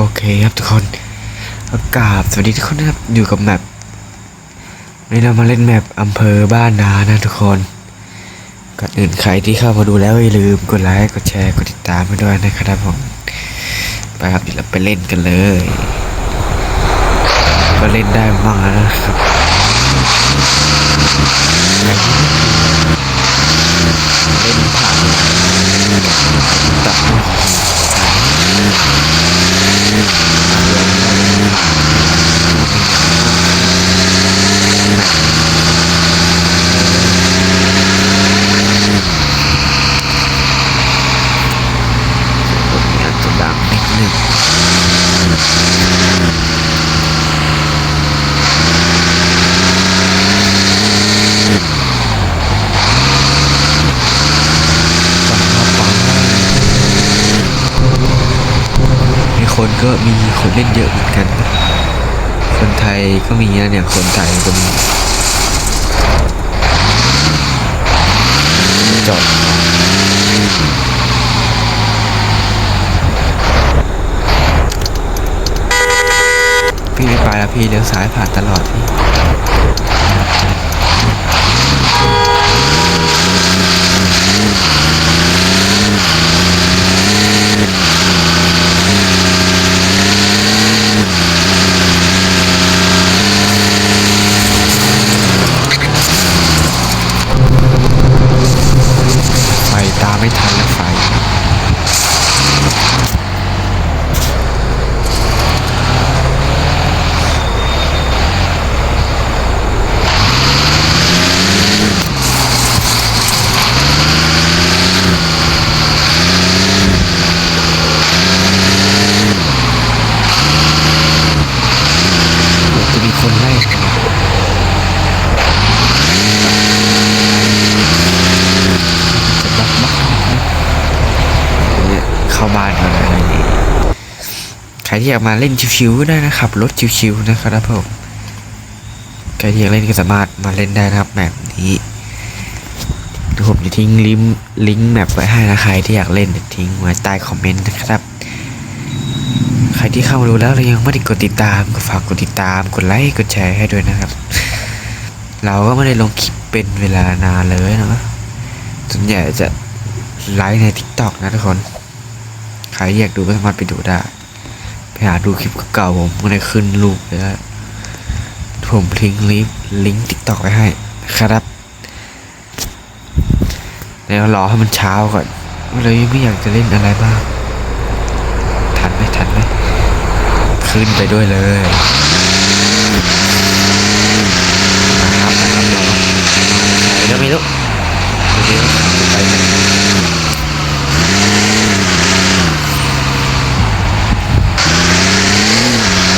โอเคครับทุกคนอากาศสวัสดีทุกคนนะครับอยู่กับแมปวันนี้เรามาเล่นแมปอำเภอบ้านนานะทุกคนก่อนอื่นใครที่เข้ามาดูแล้วอย่าลืมกดไลค์กดแชร์กดติดตามไปด้วยนะครับผมไปครับเดี๋ยวเราไปเล่นกันเลย ก็เล่นได้บ้างนะครับเล่นผ่านตัด ผมอยากจะดังนิดหนึ่งมี คนก็มีคนเล่นเยอะเหมือนกัน คนไทยก็มีนะเนี่ย คนไทยก็มีจอดพี่ไม่ไปแล้วพี่เลี้ยวซ้ายผ่านตลอดพี่ไฟตามไม่ทันแล้วไฟ จะมีคนไล่จะบล็อกบล็อกเนี่ยเข้าบ้านมาอะไรอย่างงี้ใคร ที่อยากมาเล่นชิวๆได้นะครับรถชิวๆนะครับผมใครที่อยากเล่นก็สามารถมาเล่นได้นะครับแบบนี้เดี๋ยวผมจะทิ้งลิงก์ลิงก์แมปไว้ให้นะใครที่อยากเล่นทิ้งไว้ใต้คอมเมนต์นะครับใครที่เข้ามาดูแล้วเรายังไม่ได้กดติดตามก็ฝากกดติดตามกดไลค์กดแชร์ให้ด้วยนะครับ เราก็ไม่ได้ลงคลิปเป็นเวลานานเลยนะส่วนใหญ่จะไลฟ์ใน t ิ k t o k นะทุกคน ใครอยากดูก็สามารถไปดูได้ หาดูคลิปเก่าผมไม่ได้ขึ้นรูปเลยนะผมทิ้งลิงก์ลิงก์ t ิ k t o k ไว้ให้นะครับแล้วรอให้มันเช้าก่อนเลยไม่อยากจะเล่นอะไรบ้าง ทันไหมทันไหมขึ้นไปด้วยเลยนะครับนะครับเราไหนก็ไม่รู้เดี๋ยวไปไหน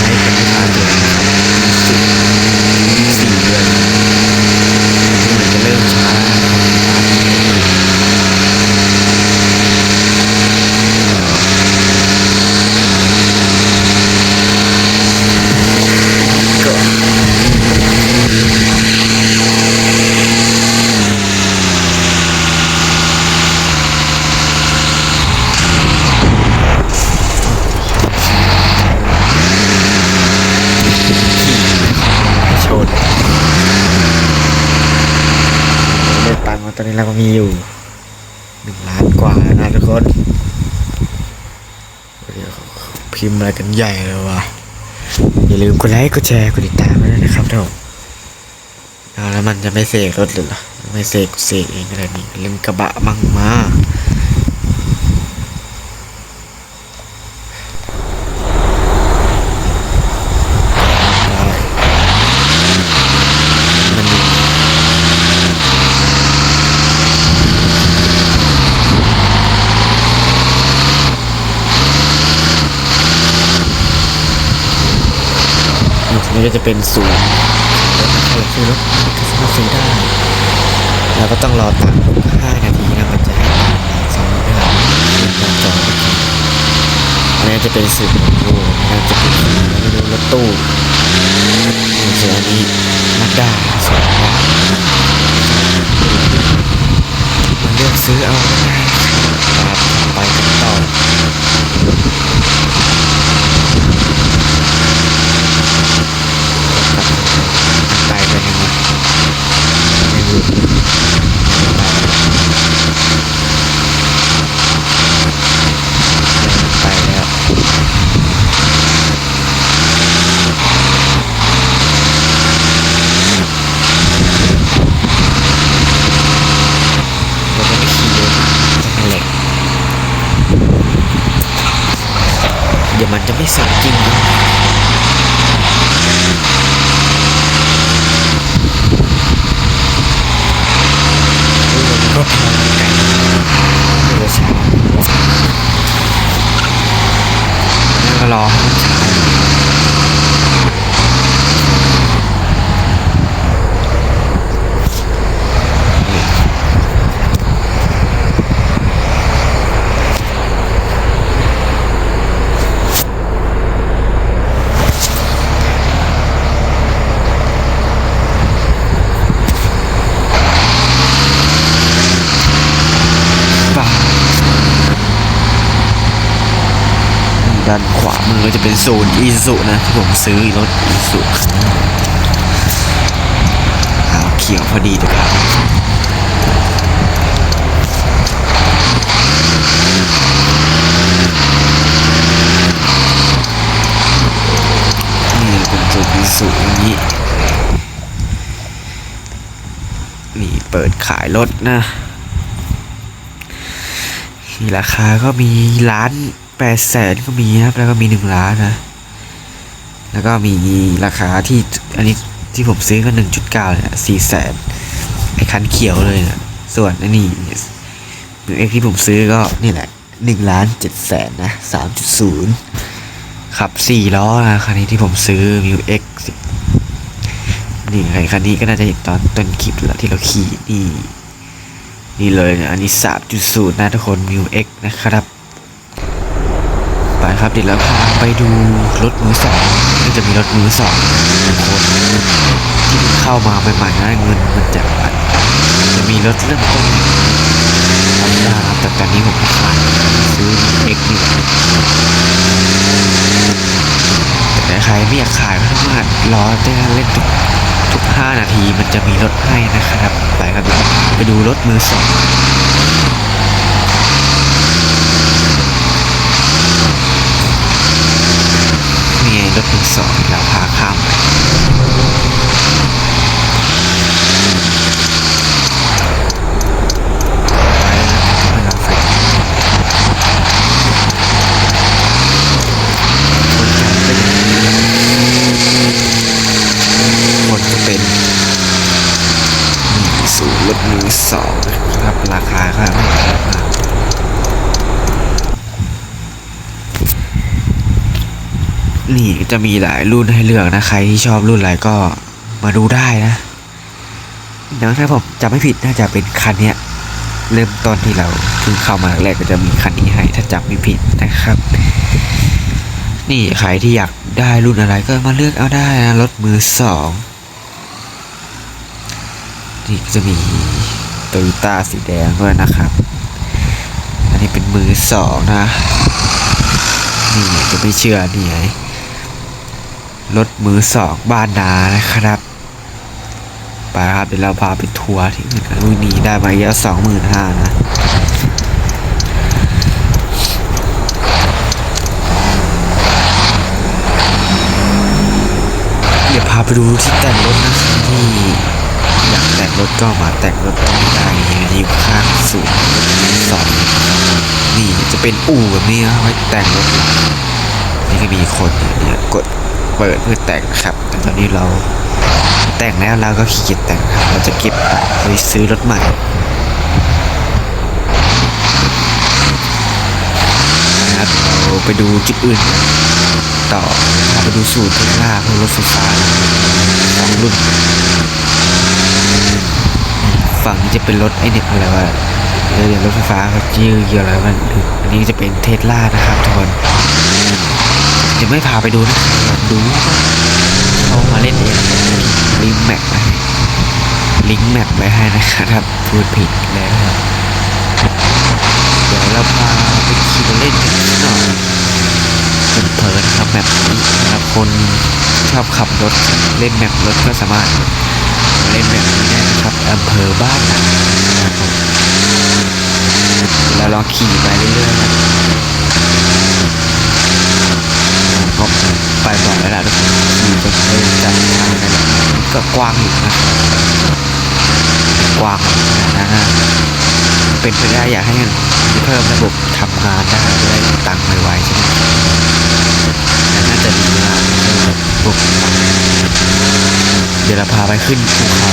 ให้เป็นเวลาเดือนสี่สี่เดือนเหมือนจะเริ่มช้าก็ ชนได้ตังค์มาต อยู่หนึ่งล้านกว่าแล้วนะทุกคนเดี๋ยวพิมพ์อะไรกันใหญ่เลยวะอย่าลืมกดไลค์กดแชร์กดติดตามด้วยนะครับทุกคนแล้วมันจะไม่เสกรถหรอไม่เสกเสกเองอะไรนี่เล่นกระบะมั่งมาได้มันมี นี่ก็จะเป็นศูนย์รถซื้อรถก็สามารถซื้อได้แล้วก็ต้องรอตังค์5นาทีนะมันจะให้สองเดือนหน้าจออันนี้จะเป็นสื่อของโลกอันนี้จะเป็นดูรถตู้เส่วนอันนี้นักด้าสวนด้ามันเลือกซื้อเอาได้ครับไปกันต่อ ยวมันจะไม่สมจริงนะรถมันไกลเรือช้าแล้วก็รอให้มันช้าบ้า ด้านขวามือก็จะเป็นโซนอีสุนะที่ผมซื้อรถอีสุขาวเขียวพอดีเลยครับนี่เป็นตัวอีสุอย่างนี้นี่เปิดขายรถนะมีราคาก็มีล้าน แปดแสนก็มีนะครับ แล้วก็มีหนึ่งล้านนะ แล้วก็มีราคาที่อันนี้ที่ผมซื้อก็หนึ่งจุดเก้าเลยสี่แสนไอ้คันเขียวเลยนะส่วนอันนี้มิวเอ็กที่ผมซื้อก็นี่แหละหนึ่งล้านเจ็ดแสนนะสามจุดศูนย์ขับสี่ล้อนะคันนี้ที่ผมซื้อมิวเอ็กซ์นี่ไงคันนี้ก็น่าจะเห็นตอนต้นคลิปแล้วที่เราขี่นี่นี่เลยนะอันนี้สามจุดศูนย์นะทุกคนมิวเอ็กนะครับ ครับเดี๋ยวเราพาไปดูรถมือสองก็จะมีรถมือสองคนที่เข้ามาใหม่ๆนะเงินมันจะจะมีรถเริ่มต้นธรรมดาครับแต่ตอนนี้ผมขายซื้อเอ็กนี่แต่ใครไม่อยากขายก็ต้องมารอได้เล่นทุกทุกห้านาทีมันจะมีรถให้นะครับ ไปครับไปดูรถมือสอง นี่ไงรถมือสองเราพาข้ามไปไปแล้วนะครับไม่รับไฟคนจะเป็น สูรถมือสองนะครับ ราคาก็ไม่แพงมากนี่จะมีหลายรุ่นให้เลือกนะ ใครที่ชอบรุ่นอะไรก็มาดูได้นะเดี๋ยวถ้าผมจำไม่ผิดน่าจะเป็นคันเนี้ยเริ่มต้นที่เราเพิ่งเข้ามาแรกก็จะมีคันนี้ให้ถ้าจำไม่ผิดนะครับ นี่ใครที่อยากได้รุ่นอะไรก็มาเลือกเอาได้นะรถมือสอง นี่ก็จะมีโตโยต้าสีแดงด้วยนะครับ อันนี้เป็นมือสองนะ นี่จะไม่เชื่อนี่ไงรถมือสองบ้านนานะครับไปครับเดี๋ยวเราพาไปทัวร์ที่อื่นกันนี้ได้มาเยอะสองหมื่นห้านะเดี๋ยวพาไปดูที่แต่งรถนะที่ กแต่งรถก็มาแต่งรถตรงได้ยู่ข้างศูนย์รสองนี่จะเป็นอู่แบบนี้นะไว้แต่งรถนี่ก็มีคนเนี่ยกดเปิดเพื่อแต่งนะครับแต่ตอนนี้เราแต่งแล้วเราก็ขี้เกียจแต่งครับเราจะเก็บไปซื้อรถใหม่นะครับเราไปดูจุดอื่น ต่อพาไปดูสูตรเทสลาเพื่อรถไฟฟ้าสองรุ่น ฝั่งจะเป็นรถไอเนี่ยอะไรวะเออรถไฟฟ้าเขาชื่อเกี่ยวอะไรมันอันนี้จะเป็นเทสลานะครับทุกคนเดี๋ยวไม่พาไปดูนะดูเขามาเล่นเองลิงก์แมปไปลิงก์แมปไปให้นะครับพูดผิดแล้วเดี๋ยวเราพาไปขี่เล่นกันหน่อย เพลินๆนะครับแบบนี้สำหรับคนชอบขับรถเล่นแมปรถก็สามารถเล่นแบบนี้ได้นะครับอำเภอบ้านนาะครับผมเราลองขี่ไปเรื่อยๆนะก็ไปบอยแล้วล่ะทุกคนขี่จนเริ่มจำทางได้แล้วก็กว้างอยู่นะกว้างนะนะเป็นไปได้อยากให้เพิ่มระบบทำงานได้จะได้ตังค์ไวๆใช่ไหม เดี๋ยวเราพาไปขึ้นภูเขา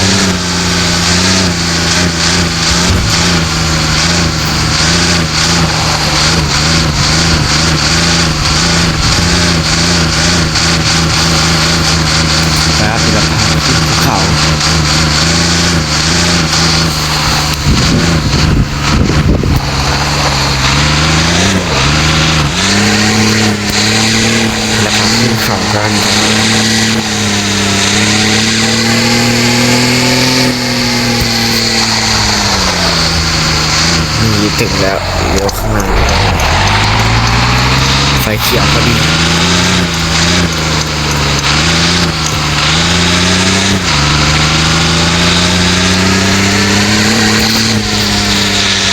ถึงแล้วเลี้ยวข้างหน้าไฟเขียวพอดี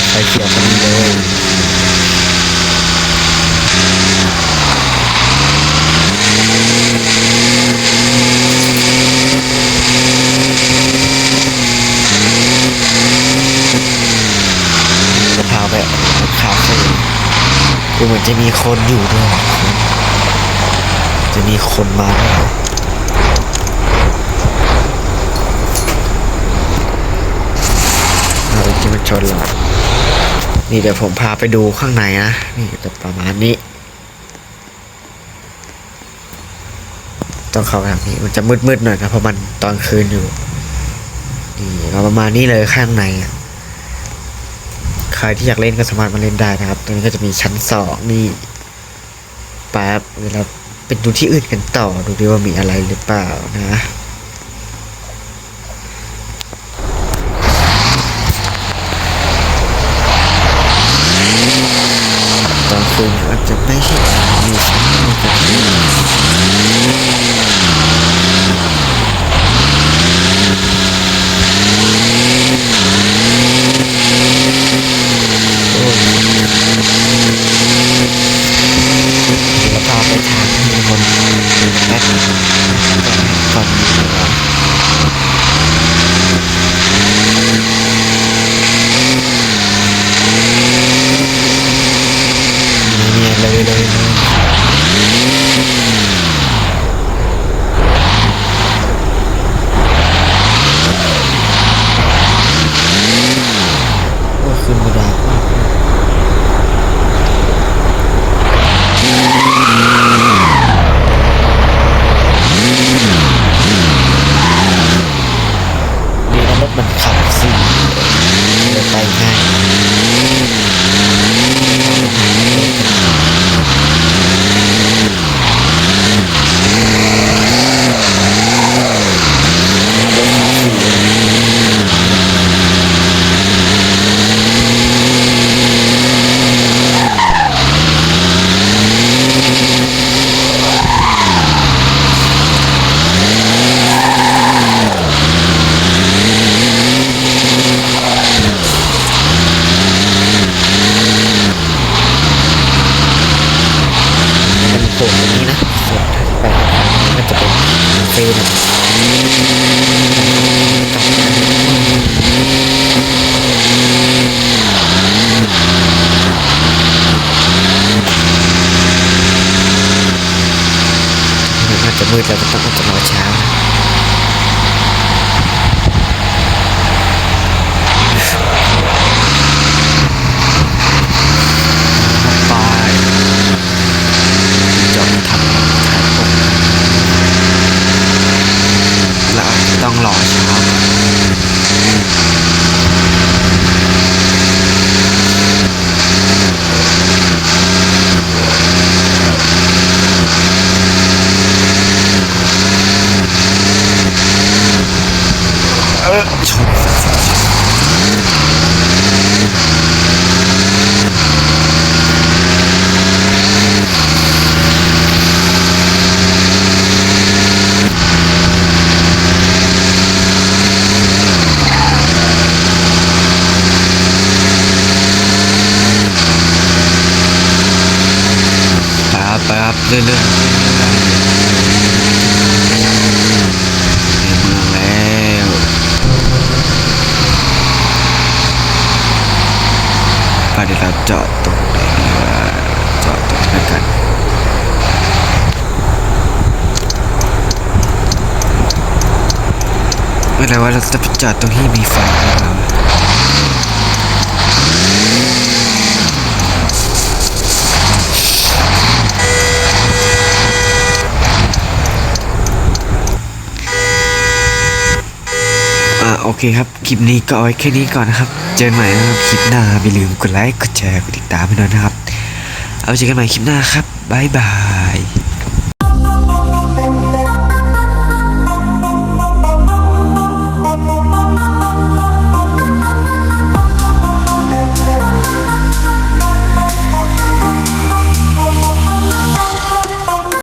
ไฟเขียวพอดีเลย จะพาไปคาเฟ่ ดูเหมือนจะมีคนอยู่ด้วย จะมีคนมาด้วยเราจะมาชนเรานี่เดี๋ยวผมพาไปดูข้างในนะ นี่จะประมาณนี้ ต้องเข้าไปทางนี้ มันจะมืดๆหน่อยนะเพราะมันตอนคืนอยู่ นี่เราประมาณนี้เลยข้างในอะ ครที่อยากเล่นก็สามารถมาเล่นได้นะครับ ตรงนี้ก็จะมีชั้นสองนี่แป๊บเดี๋ยวเราเป็นดูที่อื่นกันต่อดูดิว่ามีอะไรหรือเปล่านะตอนคืนอาจจะไม่เห็นมีชั้นในก มันน่าจะมืดแล้วก็ต้องจะมาเช้านะไปจอดทำถ่ายปกแล้วอาจจะต้องรอเช้าเออชนแป๊บแป๊บ เรื่อยๆเรื่อยๆในเมืองแล้วไปเดี๋ยวเราจอดตรงไหนดีวะจอดตรงนี้แล้วกันอะไรวะเราจะไปจอดตรงที่มีไฟหรือเปล่า เคครับ คลิปนี้ก็เอาไว้แค่นี้ก่อนนะครับ เจอกันใหม่นะครับคลิปหน้าไม่ลืมกดไลค์กดแชร์กดติดตามให้ด้วยนะครับ เอาเจอกันใหม่คลิปหน้าครับบ๊ายบาย